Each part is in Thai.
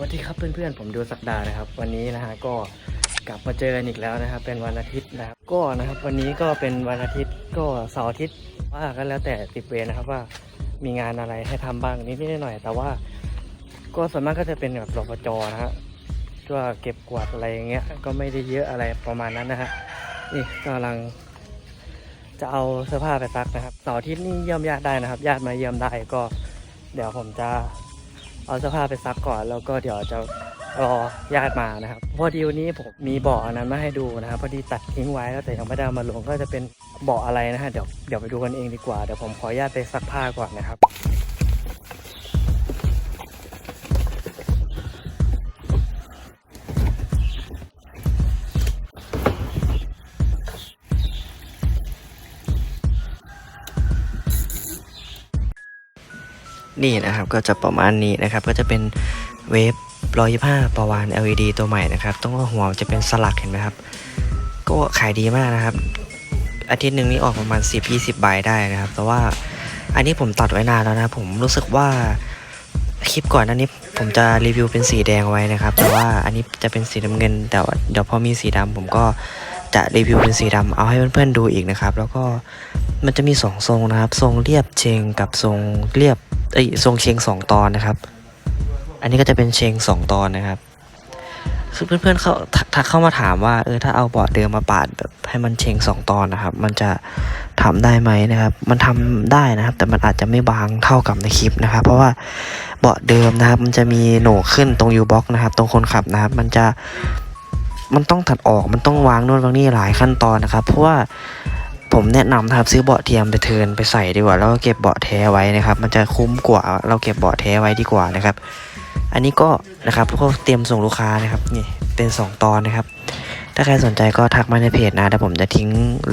วันที่ครับเพื่อนๆผมดูสักดาห์นะครับ วันนี้นะฮะก็กลับมาเจอกันอีกแล้วนะครับ เป็นวันอาทิตย์นะครับก็นะครับ วันนี้ก็เป็นวันอาทิตย์ก็เสาร์อาทิตย์ว่าก็แล้วแต่ติดเวรนะครับว่ามีงานอะไรให้ทำบ้างนิดๆหน่อยๆแต่ว่า ก็ส่วนมากก็จะเป็นแบบรปจนะฮะก็เก็บกวาดอะไรอย่างเงี้ยก็ไม่ได้เยอะอะไรประมาณนั้นนะฮะนี่กำลังจะเอาเสื้อผ้าไปซักนะครับเสาร์อาทิตย์นี่เยี่ยมญาติได้นะครับ ญาติมาเยี่ยมได้ก็ เดี๋ยวผมจะ เอาเสื้อผ้าไปซักก่อนแล้วก็เดี๋ยวจะรอญาติมานะครับพอดีวันนี้ผมมีเบาะอันนั้นมาให้ดูนะครับพอดีตัดทิ้งไว้แล้วแต่ยังไม่ได้เอามาลงก็จะเป็นเบาะอะไรนะฮะเดี๋ยวเดี๋ยวไปดูกันเองดีกว่าเดี๋ยวผมขออนุญาตไปซักผ้าก่อนนะครับ นี่นะครับก็จะประมาณนี้นะครับก็จะเป็นเวฟ125ประวาน LED ตัวใหม่นะครับต้องหัวจะเป็นสลักเห็นไหมครับ ก็ขายดีมากนะครับ อาทิตย์หนึ่งนี้ออกประมาณ 10-20 ใบได้นะครับ แต่ว่าอันนี้ผมตัดไว้นานแล้วนะผมรู้สึกว่าคลิปก่อนหนั้นนี้ผมจะรีวิวเป็นสีแดงไว้นะครับ แต่ว่าอันนี้จะเป็นสีน้ำเงินแต่ว่าเดี๋ยวพอมีสีดำผมก็จะรีวิวเป็นสีดำเอาให้เพื่อนๆดูอีกนะครับ แล้วก็มันจะมีสองทรงนะครับ ทรงเรียบเชงกับทรงเรียบ เอ้ยทรงเชงสองตอนนะครับ อันนี้ก็จะเป็นเชงสองตอนนะครับ คือเพื่อนๆเขาทักเข้ามาถามว่า เออถ้าเอาเบาะเดิมมาปาดแบบให้มันเชงสองตอนนะครับ มันจะทำได้ไหมนะครับ มันทำได้นะครับ แต่มันอาจจะไม่บางเท่ากับในคลิปนะครับ เพราะว่าเบาะเดิมนะครับ มันจะมีโหนกขึ้นตรงยูบ็อกนะครับ ตรงคนขับนะครับ มันจะมันต้องถัดออกมันต้องวางโน่นวางนี่หลายขั้นตอนนะครับ เพราะว่า ผมแนะนำนะครับซื้อเบาะเทียมไปเทินไปใส่ดีกว่า แล้วก็เก็บเบาะแท้ไว้นะครับ มันจะคุ้มกว่าเราเก็บเบาะแท้ไว้ดีกว่านะครับ อันนี้ก็นะครับก็เตรียมส่งลูกค้านะครับนี่เป็น 2 ตอนนะครับ ถ้าใครสนใจก็ทักมาในเพจนะเดี๋ยวผมจะทิ้ง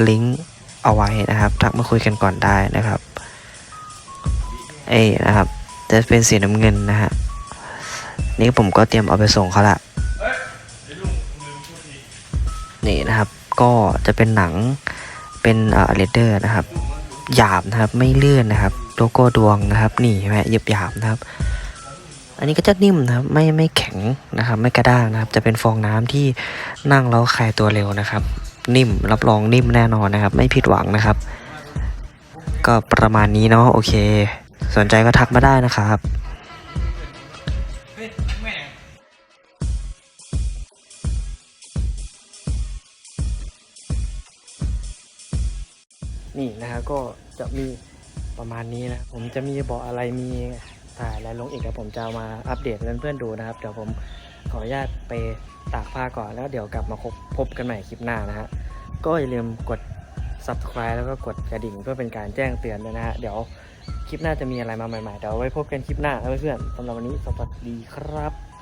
ลิงก์เอาไว้นะครับ ทักมาคุยกันก่อนได้นะครับเอ้นะครับจะเป็นสีน้ำเงินนะฮะนี่ผมก็เตรียมเอาไปส่งเขาละนี่นะครับ ก็จะเป็นหนัง เป็นเอ่อเลเดอร์นะครับหยาบนะครับไม่เลื่อนนะครับ โลโก้ดวงนะครับ นี่ใช่ไหมหยบหยาบนะครับ อันนี้ก็จะนิ่มนะครับไม่ไม่แข็งนะครับ ไม่กระด้างนะครับ จะเป็นฟองน้ำที่นั่งแล้วคลายตัวเร็วนะครับ นิ่มรับรองนิ่มแน่นอนนะครับ ไม่ผิดหวังนะครับ ก็ประมาณนี้เนาะโอเค สนใจก็ทักมาได้นะครับ นี่นะครับก็จะมีประมาณนี้นะผมจะมีบอกอะไรมีถ่ายอะไรลงอีกแล้วผมจะามาอัปเดตเพื่อนๆดูนะครับเดี๋ยวผมขออนุญาตไปตากผ้าก่อนแล้วเดี๋ยวกลับมาพบพบกันใหม่คลิปหน้านะฮะก็อย่าลืมกด subscribe แล้วก็กดกระดิ่งเพื่อเป็นการแจ้งเตือนด้วยนะฮะเดี๋ยวคลิปหน้าจะมีอะไรมาใหม่ๆเดี๋ยวไว้พบกันคลิปหน้าเพื่อนๆสำหรับวันนี้สวัสดีครับ